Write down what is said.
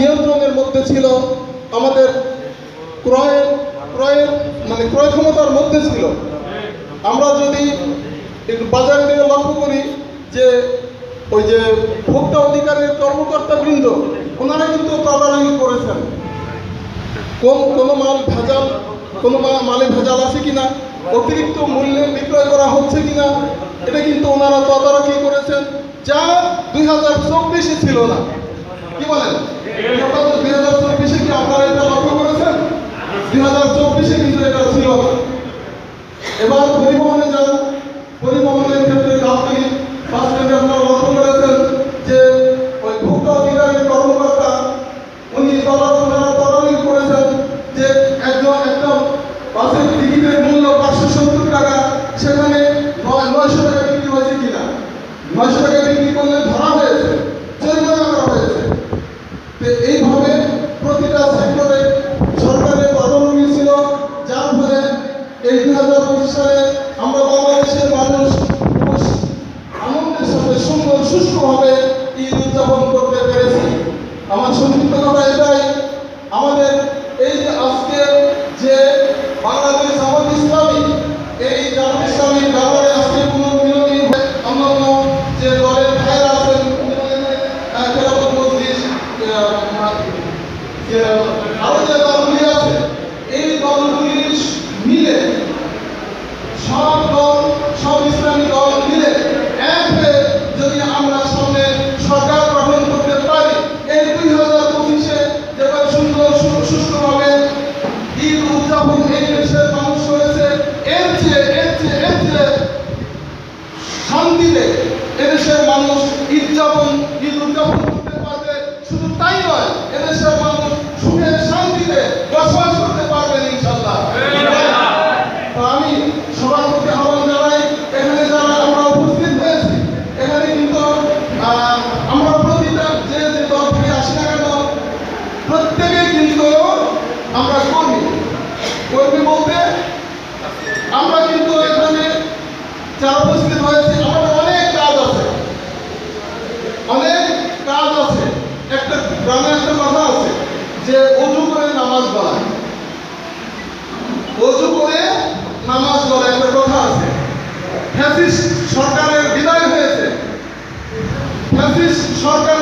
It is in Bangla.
নিয়ন্ত্রণের মধ্যে ছিল, আমাদের ক্রয়ের ক্রয়ের মানে ক্রয় ক্ষমতার মধ্যে ছিল। আমরা যদি বাজার দিকে লক্ষ্য করি যে ওই যে ভোক্তা অধিকারের কর্মকর্তা বৃন্দ ওনারা কিন্তু তদারকি করেছেন। কোন, কোনো মাল ভেজাল, কোনো মালে ভেজাল আছে কিনা, অতিরিক্ত মূল্যে বিক্রয় করা হচ্ছে কিনা, এটা কিন্তু ওনারা তদারকি করেছেন, যা দুই হাজার ছিল না। কি বলেন? দুই হাজার চব্বিশে কি আপনারা এটা লক্ষ্য করেছেন? দুই হাজার চব্বিশে কিন্তু এটা ছিল। এবার পরিবহনে যান। পরিবহনের ক্ষেত্রে আপনি স্ট্যান্ডে আপনারা লক্ষ্য করেছেন যে ওই ভোক্তা অধিকারের কর্মকর্তা উনি তদারকি তদারকি করেছেন যে একজন একটা বাসের টিকিটের মূল্য পাঁচশো সত্তর টাকা সেখানে নয় নয়শো টাকা বিক্রি হয়েছে কিনা নয়শো টাকা বিক্রি করলে ধরা হয়েছে জরিমানা করা হয়েছে তো এইভাবে প্রতিটা সেক্টরে সরকারের তদারকি ছিল যার ফলে এই দুই হাজার পঁচিশ সালে আমরা বাংলাদেশের মানুষ খুব আনন্দের সাথে সুন্দর সুষ্ঠুভাবে ঈদ উদযাপন করতে পেরেছি আমার সংক্ষিপ্ত এটাই। আমাদের এই যে আজকে যে বাংলাদেশ জামাত ইসলামী এই জামাত ইসলামী ব্যাপারে আজকে কোনো হয়ে অন্যান্য যে দলের ভাইরা আছেন খেলাফত মজলিস আহ, যে আরও যে দলগুলি আছে এই দলগুলি মিলে সব দল সব ইসলামী দল মিলে এক হয়ে যদি আমরা সামনে সরকার গঠন করতে পারি এই দুই হাজার পঁচিশে যেভাবে সুন্দর সু- সুষ্ঠুভাবে ঈদ উদযাপন এই দেশের মানুষ হয়েছে এর চেয়ে এর চেয়ে এর চেয়ে শান্তিতে এদেশের মানুষ ঈদ যাপন ঈদ উদযাপন করতে পারবে। শুধু তাই নয়, এদেশের মানুষ সুখে, শান্তিতে বসবাস করতে পারবেন ইনশাল্লাহ আমি সবার প্রতি আহ্বান জানাই এখানে যারা আমরা উপস্থিত হয়েছি এখানে কিন্তু আহ, আমরা প্রতিটা যে যে দল থেকে আসি না কেন প্রত্যেকে কিন্তু আমরা কর্মী কর্মী বলতে আমরা কিন্তু এখানে যারা উপস্থিত হয়েছে আমাদের অনেক কাজ আছে অনেক কাজ আছে একটা গ্রামে একটা কথা আছে যে অজু করে নামাজ পড়ায়। অজু করে নামাজ পড়ায় একটা কথা আছে। ফ্যাসিস্ট সরকারের বিদায় হয়েছে। ফ্যাসিস্ট সরকার